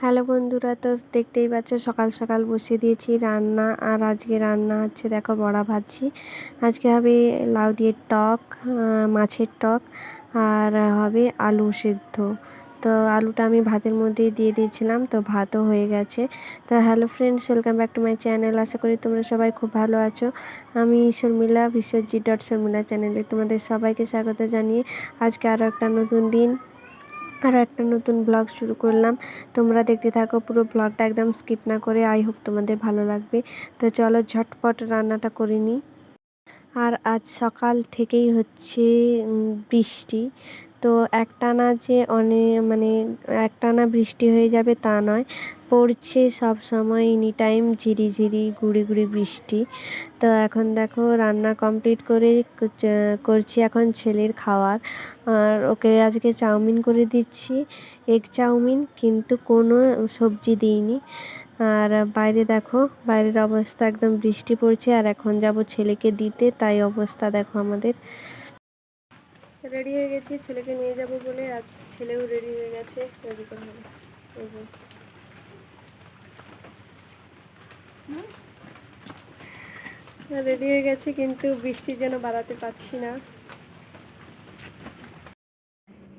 Hello বন্ধুরা, তো দেখতেই পাচ্ছ সকাল সকাল বসিয়ে দিয়েছি রান্না, আর আজকে রান্না হচ্ছে দেখো বড়া ভাজছি আজকে হবে লাউ দিয়ে টক মাছের টক, আর হবে আলু সেদ্ধ। তো আলুটা আমি ভাতের মধ্যেই দিয়ে দিয়েছিলাম, তো ভাতও হয়ে গেছে। তো hello friends, welcome back to my channel. আশা করি তোমরা সবাই খুব ভালো আছো। আমি শর্মিলা বিশ্বজিৎ ডট শর্মিলা চ্যানেলে তোমাদের সবাইকে স্বাগত জানিয়ে আজকে আরও একটা নতুন দিন, আরও একটা নতুন ব্লগ শুরু করলাম। তোমরা দেখতে থাকো পুরো ব্লগটা, একদম স্কিপ না করে। আই হোপ তোমাদের ভালো লাগবে। তো চলো ঝটপট রান্নাটা করে নিই। আর আজ সকাল থেকেই হচ্ছে বৃষ্টি। তো একটানা যে অনেক মানে একটানা বৃষ্টি হয়ে যাবে তা নয়, পড়ছে সব সময় এনি টাইম ঝিরি ঝিরি গুড়ি গুড়ি বৃষ্টি। তো এখন দেখো রান্না কমপ্লিট করে করছি এখন ছেলের খাওয়ার। আর ওকে আজকে চাউমিন করে দিচ্ছি এগ চাউমিন, কিন্তু কোনো সবজি দিইনি। আর বাইরে দেখো, বাইরের অবস্থা একদম বৃষ্টি পড়ছে, আর এখন যাব ছেলেকে দিতে, তাই অবস্থা দেখো আমাদের। রেডি হয়ে গেছি, ছেলেকে নিয়ে যাব বলে, আর ছেলেও রেডি হয়ে গেছে রেডি করে হবে এই যে। রেডি হয়ে গেছে, কিন্তু বৃষ্টি যেন বাড়াতে পারছি না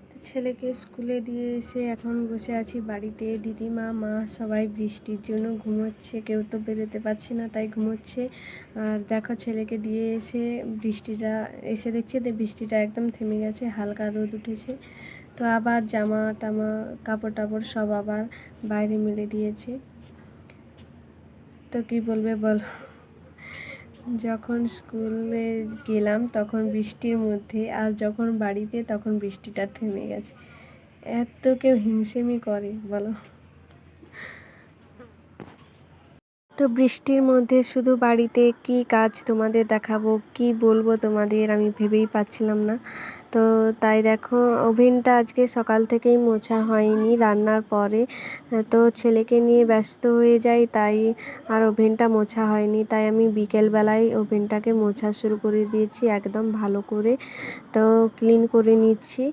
তো ছেলেকে স্কুলে দিয়ে এসে এখন বসে আছি বাড়িতে। দিদিমা, মা সবাই বৃষ্টির জন্য ঘুমোচ্ছে, কেউ তো বেরোতে পারছে না, তাই ঘুমোচ্ছে। আর দেখো ছেলেকে দিয়ে এসে বৃষ্টিটা, এসে দেখছে যে বৃষ্টিটা একদম থেমে গেছে, হালকা রোদ উঠেছে। তো আবার জামা টামা, কাপড় টাপড় সব আবার বাইরে মেলে দিয়েছে। তো কি বলবে বলো? যখন স্কুলে গেলাম, তখন বৃষ্টির মধ্যে আর যখন বাড়িতে, তখন বৃষ্টিটা থেমে গেছে। এত কেউ হিংসেমি করে, বলো। তো বৃষ্টির মধ্যে শুধু বাড়িতে কি কাজ তোমাদের দেখাবো, কি বলব তোমাদের আমি ভেবেই পাচ্ছিলাম না। তো তাই দেখো, ওভেনটা আজকে সকাল থেকেই মোছা হয়নি রান্নার পরে। তো ছেলেকে নিয়ে ব্যস্ত হয়ে যাই, তাই আর ওভেনটা মোছা হয়নি। তাই আমি বিকেলবেলায় ওভেনটাকে মোছা শুরু করে দিয়েছি একদম ভালো করে। তো ক্লিন করে নিচ্ছি।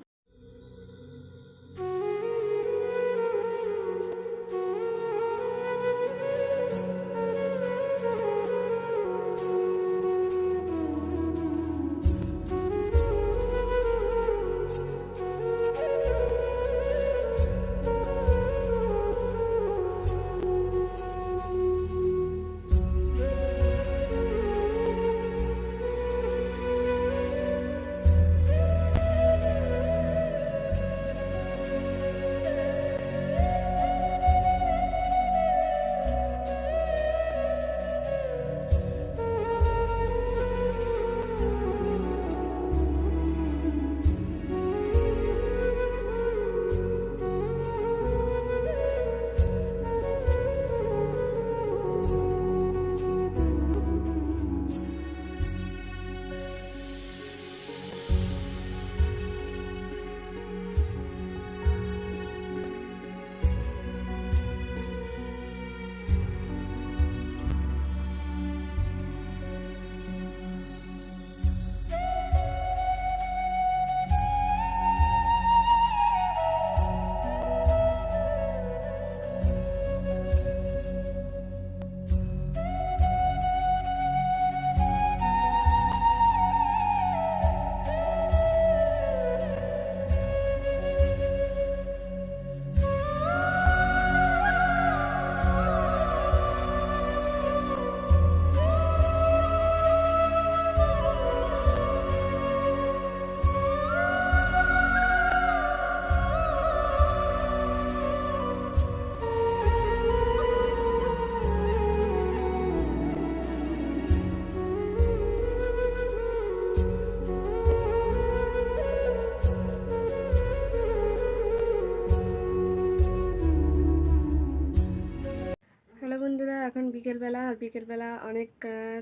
এখন বিকেলবেলা আর বিকেলবেলা অনেক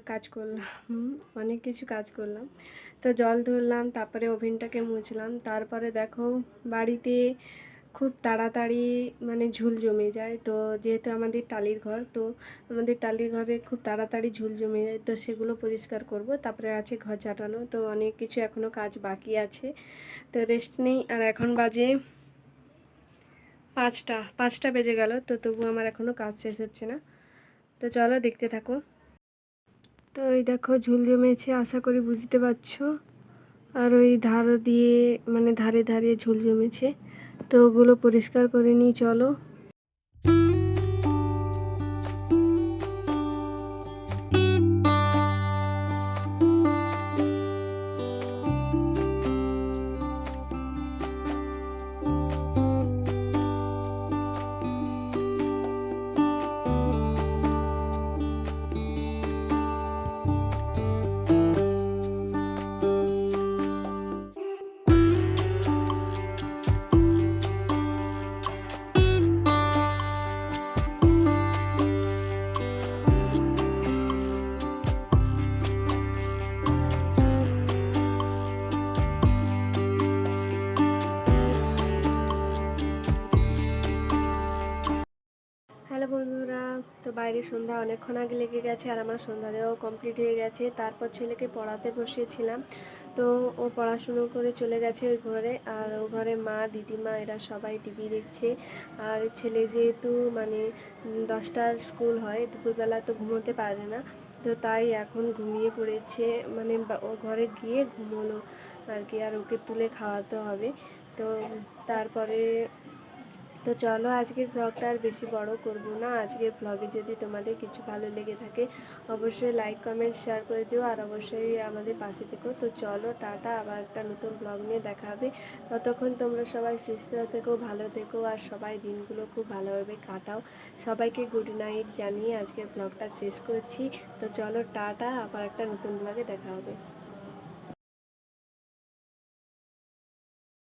কাজ করলাম, অনেক কিছু কাজ করলাম। তো জল ধরলাম, তারপরে ওভেনটাকে মুছলাম। তারপরে দেখো বাড়িতে খুব তাড়াতাড়ি মানে ঝুল জমে যায়। তো যেহেতু আমাদের টালির ঘর, তো আমাদের টালির ঘরে খুব তাড়াতাড়ি ঝুল জমে যায়। তো সেগুলো পরিষ্কার করব। তারপরে আছে ঘর চাটানো। তো অনেক কিছু এখনও কাজ বাকি আছে। তো রেস্ট নেই। আর এখন বাজে পাঁচটা পাঁচটা বেজে গেল। তো তবু আমার এখনও কাজ শেষ হচ্ছে না। তো চলো দেখতে থাকো। তো এই দেখো, ঝুল জমেছে, আশা করি বুঝতে পারছ। আর ওই ধার দিয়ে মানে ধারে ধারে ঝুল জমেছে। তো ওগুলো পরিষ্কার করে নিই, চলো। বাইরে সন্ধ্যা অনেকক্ষণ আগে লেগে গেছে আর আমার সন্ধ্যা দেওয়াও কমপ্লিট হয়ে গেছে। তারপর ছেলেকে পড়াতে বসিয়েছিলাম। তো ও পড়াশুনো করে চলে গেছে ওই ঘরে আর ও ঘরে মা, দিদিমা এরা সবাই টিভি দেখছে। আর ছেলে যেহেতু মানে দশটার স্কুল হয়, দুপুরবেলা তো ঘুমোতে পারে না। তো তাই এখন ঘুমিয়ে পড়েছে। মানে ও ঘরে গিয়ে ঘুমোলো আর কি। আর ওকে তুলে খাওয়াতে হবে। তো তারপরে তো চলো আজকের ব্লগটা আর বেশি বড় করব না। আজকের ব্লগে যদি তোমাদের কিছু ভালো লেগে থাকে, অবশ্যই লাইক কমেন্ট শেয়ার করে দিও আর অবশ্যই আমাদের পাশে থেকো। তো চলো টাটা, আবার একটা নতুন ব্লগ নিয়ে দেখা হবে। ততক্ষণ তোমরা সবাই সুস্থ থেকো, ভালো থেকো আর সবাই দিনগুলো খুব ভালোভাবে কাটাও। সবাইকে গুড নাইট জানিয়ে আজকের ব্লগটা শেষ করছি। তো চলো টাটা, আবার একটা নতুন ব্লগে দেখা হবে।